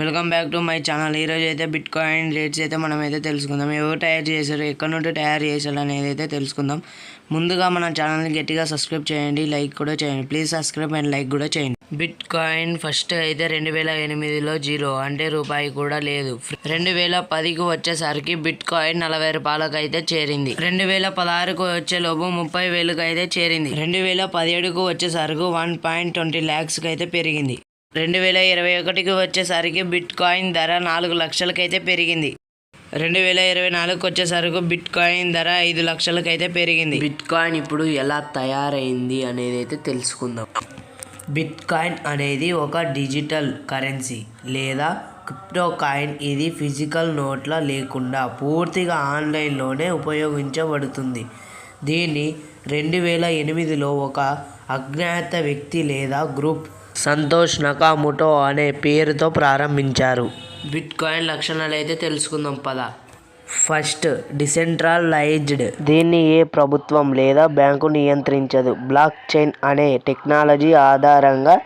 Welcome back to my channel ఈరోజు అయితే bit coin rates అయితే మనం అయితే తెలుసుకుందాం. ఎవరు తయారు చేశారు? ఎక్కడ నుండి తయారు చేశారు అనేది అయితే తెలుసుకుందాం. ముందుగా మన ఛానల్ని గట్టిగా సబ్స్క్రైబ్ చేయండి. లైక్ కూడా చేయండి. ప్లీజ్ సబ్స్క్రైబ్ అండ్ లైక్ కూడా చేయండి. బిట్ కాయిన్ ఫస్ట్ అయితే రెండు వేల ఎనిమిదిలో జీరో అంటే రూపాయి కూడా లేదు. రెండు వేల పదికి వచ్చేసరికి బిట్ కాయిన్ నలభై రూపాయలకు అయితే చేరింది. రెండు వేల పదహారుకు వచ్చేలోపు ముప్పై వేలకు అయితే చేరింది. రెండు వేల పదిహేడుకు వచ్చేసరికి వన్ పాయింట్ ట్వంటీ ల్యాక్స్కి అయితే పెరిగింది. రెండు వేల ఇరవై ఒకటికి వచ్చేసరికి బిట్ కాయిన్ ధర నాలుగు లక్షలకైతే పెరిగింది. రెండు వేల ఇరవై నాలుగుకి వచ్చేసరికి బిట్ కాయిన్ ధర ఐదు లక్షలకైతే పెరిగింది. బిట్ కాయిన్ ఇప్పుడు ఎలా తయారైంది అనేది అయితే తెలుసుకుందాం. బిట్ కాయిన్ అనేది ఒక డిజిటల్ కరెన్సీ లేదా క్రిప్టో కాయిన్ ఇది ఫిజికల్ నోట్ల లేకుండా పూర్తిగా ఆన్లైన్లోనే ఉపయోగించబడుతుంది. దీన్ని రెండు వేల ఎనిమిదిలో ఒక అజ్ఞాత వ్యక్తి లేదా గ్రూప్ సంతోష్ నకాముటో అనే పేరుతో ప్రారంభించారు. బిట్ కాయిన్ లక్షణాలు అయితే తెలుసుకుందాం పద. First decentralised. దీన్ని ఏ ప్రభుత్వం లేదా బ్యాంకు నియంత్రించదు. బ్లాక్ చైన్ అనే టెక్నాలజీ ఆధారంగా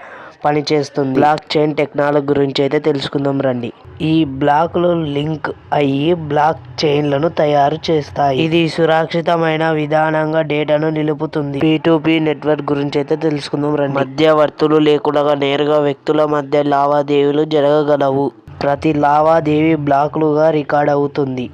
పనిచేస్తుంది. బ్లాక్ చైన్ టెక్నాలజీ గురించి అయితే తెలుసుకుందాం రండి. ఈ బ్లాక్లు లింక్ అయ్యి బ్లాక్ చైన్లను తయారు చేస్తాయి. ఇది సురక్షితమైన విధానంగా డేటాను నిలుపుతుంది. పి నెట్వర్క్ గురించి అయితే తెలుసుకుందాం రండి. మధ్యవర్తులు లేకుండా నేరుగా వ్యక్తుల మధ్య లావాదేవీలు జరగగలవు. ప్రతి లావాదేవీ బ్లాక్లుగా రికార్డ్ అవుతుంది.